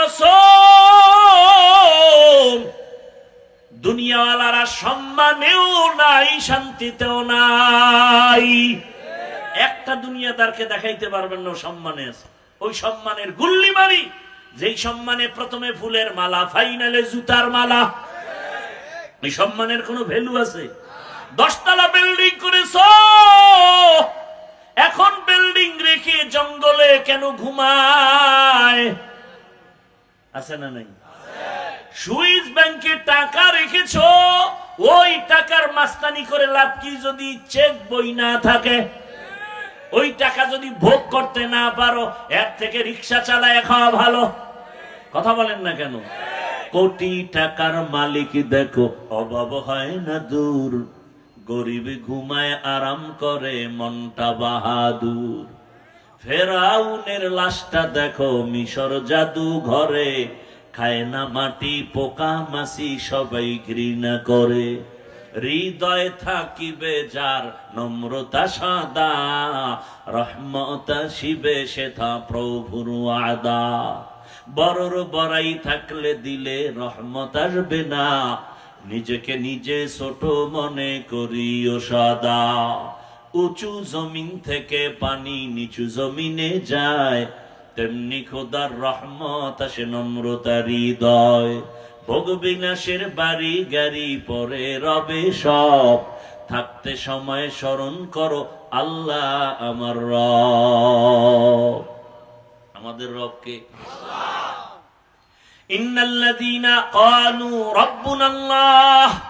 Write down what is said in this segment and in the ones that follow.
কসম দুনিয়াওয়ালারা সম্মানেও নাই, শান্তিতেও নাই। একটা দুনিয়াদারকে দেখাইতে পারবেন না সম্মানে আছে। ওই সম্মানের গুল্লি মারি যেই সম্মানে প্রথমে ফুলের মালা, ফাইনালে জুতার মালা। এই সম্মানের কোনো ভ্যালু আছে? দশতলা বিল্ডিং আছে না নাই? সুইস ব্যাংকে টাকা রেখেছ, ওই টাকার মাস্তানি করে লাভ কি যদি চেক বই না থাকে? ওই টাকা যদি ভোগ করতে না পারো, এর থেকে রিক্সা চালায় খাওয়া ভালো। কথা বলেন না কেন? কোটি টাকার মালিক দেখো, অভাব হয় না দূর। গরিব ঘুমায় আরাম করে, মনটা বাহাদুর। ফেরাউনের লাশটা দেখো, মিশর জাদু ঘরে খায় না মাটি, পোকা মাসি সবাই ঘৃণা করে। হৃদয় থাকিবে যার নম্রতা সাদা, রহমতা শিবে সেথা প্রভুর আদা বড়র বড়াই থাকলে দিলে রহমত আসবে না, নিজেকে নিজে ছোট মনে করিও সদা। উঁচু জমিন থেকে পানি নিচু জমিনে যায়। তেমনি খোদার রহমত আসে নম্রতার হৃদয়। ভোগ বিনাশের বাড়ি গাড়ি পরে রবে সব। থাকতে সময় স্মরণ করো, আল্লাহ আমার রব। আমাদের রবকে ইন্নাল্লাযীনা ক্বালু রাব্বুনাল্লাহ।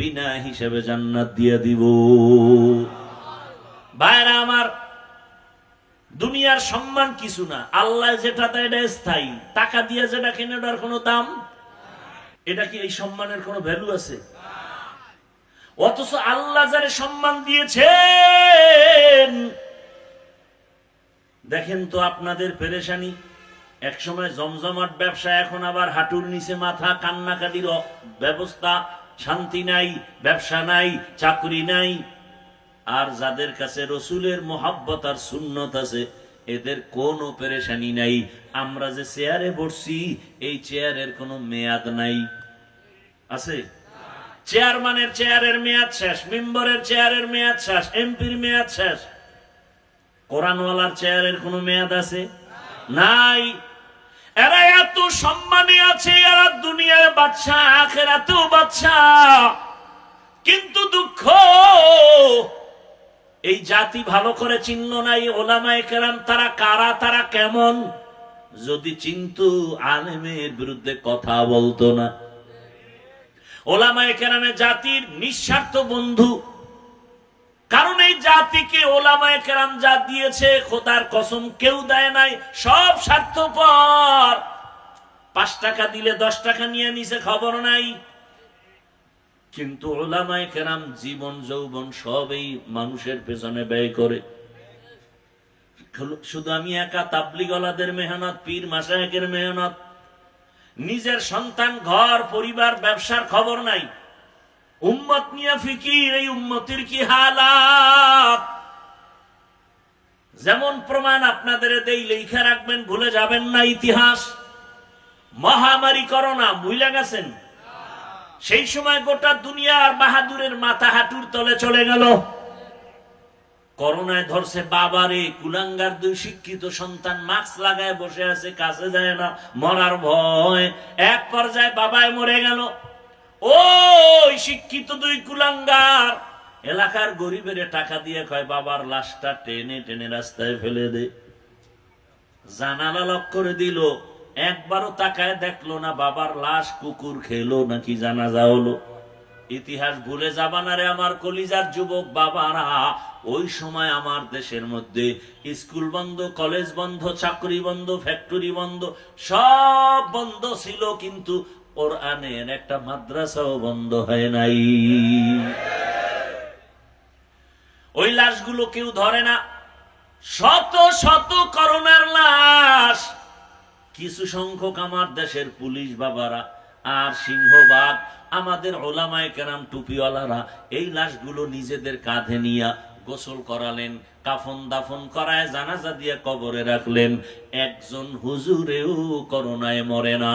বিনা হিসেবে জান্নাত দিয়ে দিব। ভাইরা আমার, দুনিয়ার সম্মান কিছু না। আল্লাহ যেটা দেয় এটা স্থায়ী। টাকা দিয়ে যেটা কিনে ওটার কোনো দাম? এটা কি এই সম্মানের কোনো ভ্যালু আছে? অথচ আল্লাহ যারে সম্মান দিয়েছেন, দেখেন তো আপনাদের পেরেশানি। একসময় জমজমাট ব্যবসা, এখন আবার হাঁটুর নিচে মাথা, কান্নাকাটির ব্যবস্থা। শান্তি নাই, ব্যবসা নাই, চাকরি নাই। আর যাদের কাছে রসুলের মোহাব্বত আর সুন্নত আছে, এদের কোনো পেরেশানি নাই। আমরা যে চেয়ারে বসছি, এই চেয়ারের কোনো মেয়াদ নাই। আছে? চেয়ারম্যানের চেয়ারের মেয়াদ শেষ, মেম্বারের চেয়ারের মেয়াদ শেষ, এমপির মেয়াদ শেষ। কোরআনওয়ালার চেয়ারের কোনো মেয়াদ আছে? নাই। এরা এত সম্মানে আছে, এরা দুনিয়ায় বাচ্চা আখেরাতেও বাচ্চা কিন্তু দুঃখ, এই জাতি ভালো করে চিনল নাই, ওলামায় কেরাম, তারা কারা, তারা কেমন? যদি চিন্তু, আলেমের বিরুদ্ধে কথা বলতো না। ওলামায় কেরামে জাতির নিঃস্বার্থ বন্ধু কারণ এই জাতিকে ওলামায় কেরাম যা দিয়েছে, খোদার কসম কেউ দেয় নাই, সব স্বার্থপর। পাঁচ টাকা দিলে দশ টাকা নিয়ে নিছে, খবর নাই। কিন্তু ওলামায় কেরাম জীবন, যৌবন সব এই মানুষের পেছনে ব্যয় করে। শুধু আমি একা, তাবলিগলাদের মেহনত, পীর মাসায়কের মেহনত। নিজের সন্তান, ঘর, পরিবার, ব্যবসার খবর নাই। উম্মত নিয়ে ফিকির এই উম্মতির কি হালাত? যেমন প্রমাণ আপনাদের দেই, লেখা রাখবেন, ভুলে যাবেন না ইতিহাস। মহামারী করোনা ভুলে গেছেন? সেই সময় গোটা দুনিয়ার বাহাদুরের মাথা হাঁটুর তলে চলে গেল। করোনায় ধরছে বাবারে, কুলাঙ্গার দুই শিক্ষিত সন্তান মাস্ক লাগায় বসে আছে, কাছে যায় না, মরার ভয়। এক পর্যায়ে বাবায় মরে গেল। শিক্ষিত দুই কুলাঙ্গার। এলাকার গরিবের টাকা দিয়ে কয়, বাবার লাশটা টেনে টেনে রাস্তায় ফেলে দে। জানালা লক করে দিল। একবারও তাকায় দেখল না, বাবার লাশ কুকুর খেলো নাকি জানাজা হলো? ইতিহাস ভুলে যাবা না রে আমার কলিজার যুবক বাবারা। ওই সময় আমার দেশের মধ্যে স্কুল বন্ধ, কলেজ বন্ধ, চাকরি বন্ধ, ফ্যাক্টরি বন্ধ, সব বন্ধ ছিল, কিন্তু ওর আনের একটা মাদ্রাসাও বন্ধ হয় নাই। ওই লাশগুলো কেউ ধরে না। শত শত করোনার লাশ। কিছু সংখ্যক আমার দেশের পুলিশ বাবারা আর সিংহবাগ আমাদের ওলামায় কেরাম টুপিওয়ালারা এই লাশগুলো নিজেদের কাঁধে নিয়া গোসল করালেন। কাফন দাফন করায় জানাজা দিয়ে কবরে রাখলেন। একজন হুজুরেও করোনায় মরে না।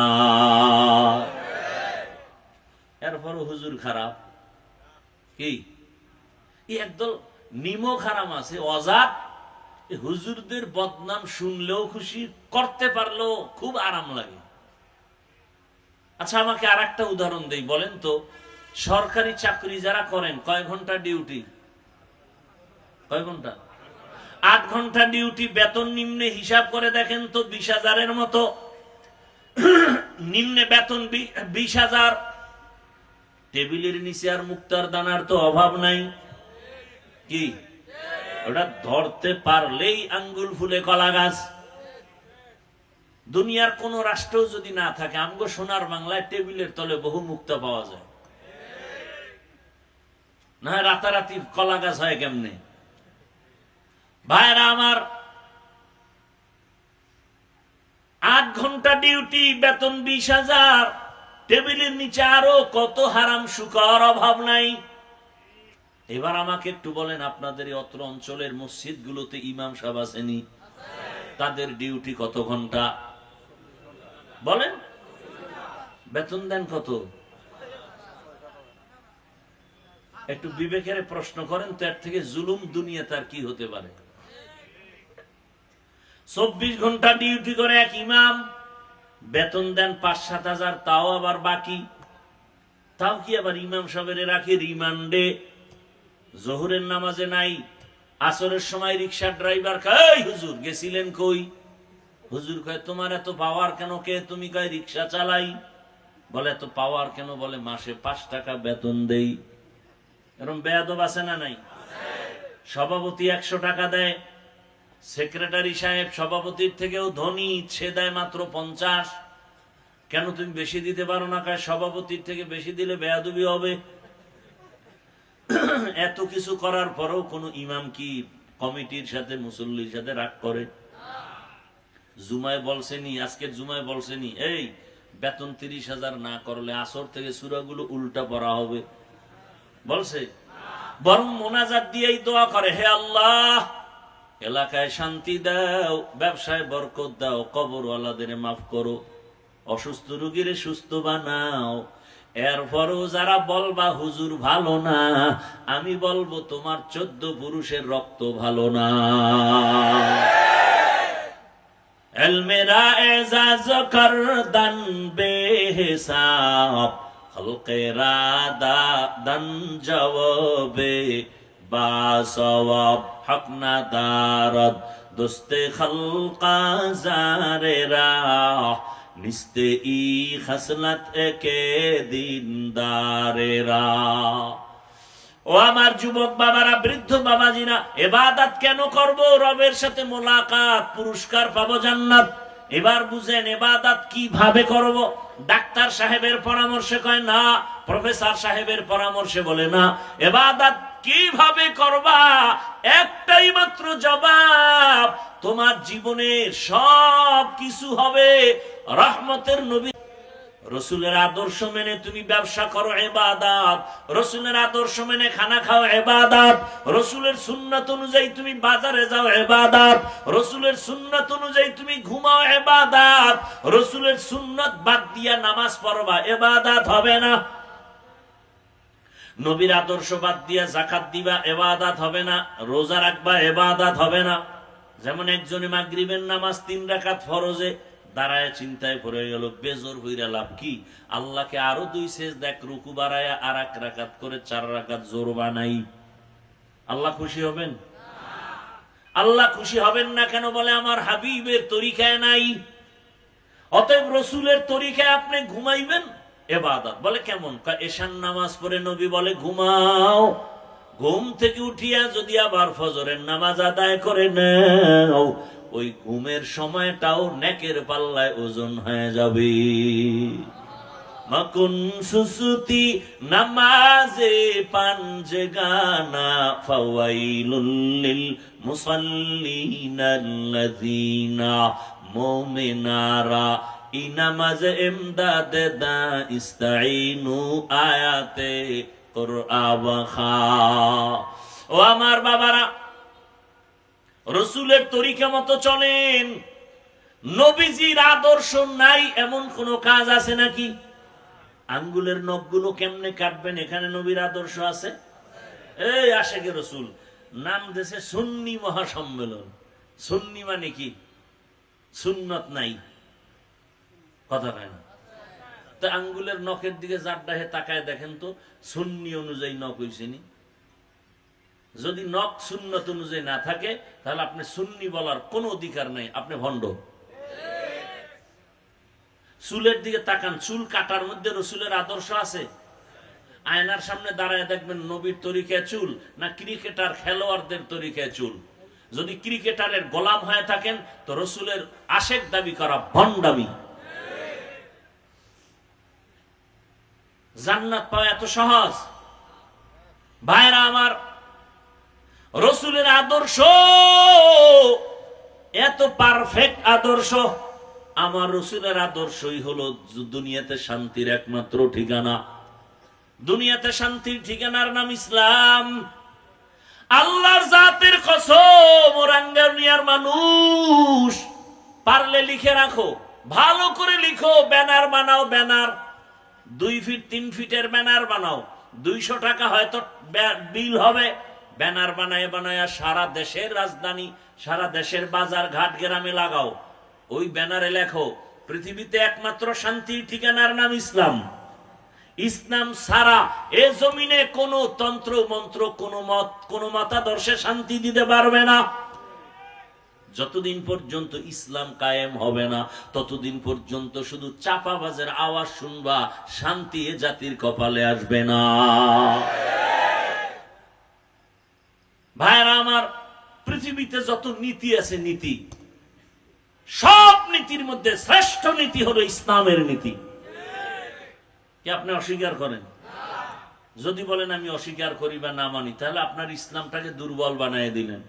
এরপরও হুজুর খারাপ। কি? একদল নিমক হারাম আছে, অজাত। হুজুরদের বদনাম শুনলেও খুশি, করতে পারলেও খুব আরাম লাগে। আচ্ছা আমাকে আর একটা উদাহরণ দেই, বলেন তো। সরকারি চাকরি যারা করেন, কয় ঘণ্টা ডিউটি? কয় ঘণ্টা? আট ঘণ্টা ডিউটি বেতন নিম্নে হিসাব করে দেখেন তো বিশ হাজারের মতো। নিম্নে বেতন বিশ হাজার। টেবিলের নিচে আর মুক্তার দানার তো অভাব নাই। কি? ওটা ধরতে পারলেই আঙ্গুল ফুলে কলা গাছ। দুনিয়ার কোন রাষ্ট্র যদি না থাকে, আমগো সোনার বাংলায় টেবিলের তলে বহু মুক্তা পাওয়া যায়। না, রাতারাতি কলা গাছ হয় কেমনে? ভাইরা আমার, আট ঘণ্টা ডিউটি, বেতন বিশ হাজার, টেবিলের নিচে আরও কত হারাম সুকার অভাব নাই। এবার আমাকে একটু বলেন, আপনাদের অত্র অঞ্চলের মসজিদ গুলোতে ইমাম সাহেব আসেনি তাদের ডিউটি কত ঘণ্টা? বলেন। বেতন দেন কত? একটু বিবেকের প্রশ্ন করেন তো, এর থেকে জুলুম দুনিয়া তার কি হতে পারে? চব্বিশ ঘণ্টা ডিউটি করে এক ইমাম, বেতন দেন পাঁচ সাত হাজার, তাও আবার বাকি। তাও কি আবার ইমাম সাহেবের রাখে রিমান্ডে? জোহরের নামাজে নাই, আসরের সময় রিক্সার ড্রাইভার কয় হুজুর, গেছিলেন কই? হুজুর কয়, তোমার এত পাওয়ার কেন? কে তুমি? কয়, রিক্সা চালাই। বলে, এত পাওয়ার কেন? বলে, মাসে পাঁচ টাকা বেতন দেই। এরকম বেয়াদব আছে না নাই? সভাপতি একশো টাকা দেয় সেক্রেটারি সাহেব সভাপতির থেকেও ধনী, সে দেয় মাত্র পঞ্চাশ। কেন তুমি বেশি দিতে পারো না? কায় সভাপতির থেকে বেশি দিলে বেয়াদবি হবে? এত কিছু করার পরেও কোন ইমাম কি কমিটির সাথে, মুসল্লির সাথে রাগ করে? জুমায় বলছেনি, আজকের জুমায় বলছেনি, এই, বেতন তিরিশ হাজার না করলে আসর থেকে সুরাগুলো উল্টা পড়া হবে। বলছে, বরং মোনাজাত দিয়েই দোয়া করে, হে আল্লাহ! এলাকায় শান্তি দাও, ব্যবসায় বরকত দাও, কবরওয়ালাদের মাফ করো, অসুস্থ রুগীরে সুস্থ বানাও। এরপরও যারা বলবা, হুজুর ভালো না, আমি বলব তোমার চোদ্দ পুরুষের রক্ত ভালো না। এলমেরা এজাজ করদন বেহিসাব খলকেরা দা দন জবাবে বাসওয়াব হক না দারদ দোস্তে খলকা জারেরা নিস্তে ই খসলত একে দিনদারেরা ও আমার যুবক বাবারা, বৃদ্ধ বাবাজিরা, এবাদাত কেন করব? রবের সাথে মোলাকাত, পুরস্কার পাবো জান্নাত। এবার বুঝেন এবাদাত কীভাবে করব? ডাক্তার সাহেবের পরামর্শে কয়, না, প্রফেসর সাহেবের পরামর্শে বলে, না, এবাদাত কীভাবে করবা? একটাই মাত্র জবাব, তোমার জীবনের সব কিছু হবে রহমতের নবী। রসুলের আদর্শ মেনে তুমি ব্যবসা করো, এবাদাত। রসুলের আদর্শ মেনে খানা খাও, এবাদাত। রসুলের সুন্নাত অনুযায়ী তুমি বাজারে যাও, এবাদাত। রসুলের সুন্নাত অনুযায়ী তুমি ঘুমাও, এবাদাত। রসুলের সুন্নত বাদ দিয়া নামাজ পড়বা, এবাদাত হবে না। নবীর আদর্শ বাদ দিয়া জাকাত দিবা, এবাদাত হবে না। রোজা রাখবা, এবাদাত হবে না। যেমন একজনে মাগরিবের নামাজ তিন রাকাত ফরজে, দাঁড়ায় চিন্তায় পড়ে গেল, বেজোর হইরা লাভ কি? আল্লাহকে আরও দুই শেষ দেখ রুকু বাড়ায় আর এক রাকাত করে চার রাকাত জোর বানাই। আল্লাহ খুশি হবেন? আল্লাহ খুশি হবেন না কেন বলে আমার হাবিবের তরিকায় নাই? অতএব রসুলের তরিকায় আপনি ঘুমাইবেন? এবাদত বলে কেমন? এশান নামাজ পড়ে নবী বলে, ঘুমাও। ঘুম থেকে উঠিয়া যদি আবার ফজরের নামাজ আদায় করে নাও, ওই ঘুমের সময়টাও নেকের পাল্লায় ওজন হয়ে যাবে। মকুন সুসুতি নামাজে পাঞ্জে গানা, ফাওয়াইলুল লিল মুসাল্লিনাল্লাযীনা মুমিনারা ই নামাজ ইমদাদ দা ইস্তাইনু আয়াতে কুরআওয়া ও আমার বাবারা, রসুলের তরিকা মতো চলেন। নবীজির আদর্শ নাই, এমন কোন কাজ আছে নাকি? আঙ্গুলের নখগুলো কেমনে কাটবেন? এখানে নবীর আদর্শ আছে? এই আশেকে রসুল, নাম দেশে সুন্নি মহাসম্মেলন। সুন্নি মানে কি? সুন্নত নাই। কথা হয় না? তো আঙ্গুলের নখের দিকে যার ডাহে তাকায় দেখেন তো, সুন্নি অনুযায়ী নখ হইছেনি যদি নখ সুন্নত অনুযায়ী না থাকে, তাহলে আপনি সুন্নি বলার কোনো অধিকার নাই, আপনি ভণ্ড। চুলের দিকে তাকান, চুল কাটার মধ্যে রসুলের আদর্শ আছে। আয়নার সামনে দাঁড়ায় দেখবেন নবীর তরিকায় চুল না ক্রিকেটার খেলোয়াড়দের তরিকায় চুল। যদি ক্রিকেটারের গোলাম হয়ে থাকেন, তো রসুলের আশেক দাবি করা ভণ্ডামি। জান্নাত পাওয়া এত সহজ। ভাইরা আমার, রসুলের আদর্শ এত পারফেক্ট আদর্শ। আমার রসুলের আদর্শই হলো দুনিয়াতে শান্তির একমাত্র ঠিকানা। দুনিয়াতে শান্তির ঠিকানার নাম ইসলাম। আল্লাহর জাতের কসম, ওরাঙ্গানিয়ার মানুষ। পারলে লিখে রাখো, ভালো করে লিখো, ব্যানার বানাও, ব্যানার। দুই ফিট, তিন ফিটের ব্যানার বানাও। দুইশো টাকা হয়তো বিল হবে। ব্যানার বানায় বানায় সারা দেশের রাজধানী, সারা দেশের বাজার ঘাট গ্রামে লাগাও। ওই ব্যানারে লেখো, পৃথিবীতে একমাত্র শান্তির ঠিকানার নাম ইসলাম। ইসলাম সারা এ জমিনে কোনো তন্ত্র, মন্ত্র, কোনো মত, কোনো মতাদর্শে শান্তি দিতে পারবে না। যতদিন পর্যন্ত ইসলাম কায়েম হবে না, ততদিন পর্যন্ত শুধু চাপাবাজের আওয়াজ শুনবা, শান্তি এ জাতির কপালে আসবে না। ভাইরা আমার, পৃথিবীতে যত নীতি আছে নীতি, সব নীতির মধ্যে শ্রেষ্ঠ নীতি হলো ইসলামের নীতি। কি আপনি অস্বীকার করেন? যদি বলেন আমি অস্বীকার করি বা না মানি, তাহলে আপনার ইসলামটাকে দুর্বল বানিয়ে দিলেন।